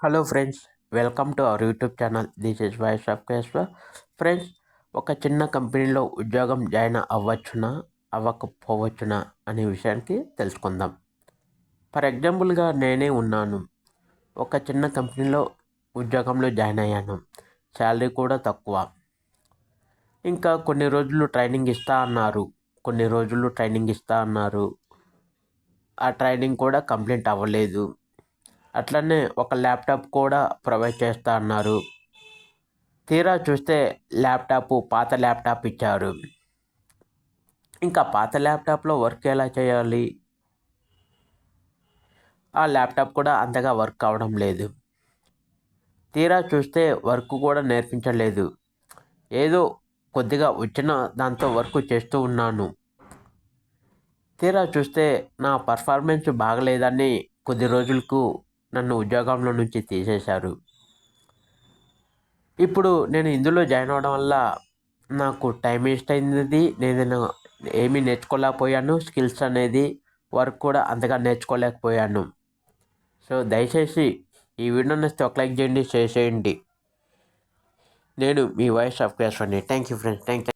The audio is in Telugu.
Hello friends welcome to our YouTube channel this is voice of Keshwar friends ఒక చిన్న కంపెనీలో ఉద్యోగం జాయిన్ అవ్వచ్చునా అవ్వకపోవచ్చునా అనే విషయానికి తెలుసుకుందాం. ఫర్ ఎగ్జాంపుల్గా నేనే ఉన్నాను. ఒక చిన్న కంపెనీలో ఉద్యోగంలో జాయిన్ అయ్యాను. శాలరీ కూడా తక్కువ. ఇంకా కొన్ని రోజులు ట్రైనింగ్ ఇస్తా అన్నారు. కొన్ని రోజులు ట్రైనింగ్ ఇస్తా అన్నారు. ఆ ట్రైనింగ్ కూడా కంప్లీట్ అవ్వలేదు. అట్లనే ఒక ల్యాప్టాప్ కూడా ప్రొవైడ్ చేస్తా అన్నారు. తీరా చూస్తే ల్యాప్టాప్ పాత ల్యాప్టాప్ ఇచ్చారు. ఇంకా పాత ల్యాప్టాప్లో వర్క్ ఎలా చేయాలి? ఆ ల్యాప్టాప్ కూడా అంతగా వర్క్ అవడం లేదు. తీరా చూస్తే వర్క్ కూడా నేర్పించలేదు. ఏదో కొద్దిగా వచ్చిన దాంతో వర్క్ చేస్తూ ఉన్నాను. తీరా చూస్తే నా పర్ఫార్మెన్స్ బాగలేదని కొద్ది రోజులకు నన్ను ఉద్యోగంలో నుంచి తీసేశారు. ఇప్పుడు నేను ఇందులో జాయిన్ అవ్వడం వల్ల నాకు టైం వేస్ట్ అయింది. నేను ఏమీ నేర్చుకోలేకపోయాను. స్కిల్స్ అనేది వర్క్ కూడా అంతగా నేర్చుకోలేకపోయాను. సో దయచేసి ఈ వీడియో నచ్చితే ఒక లైక్ చేయండి షేర్ చేయండి. నేను మీ voice of class thank you friends thank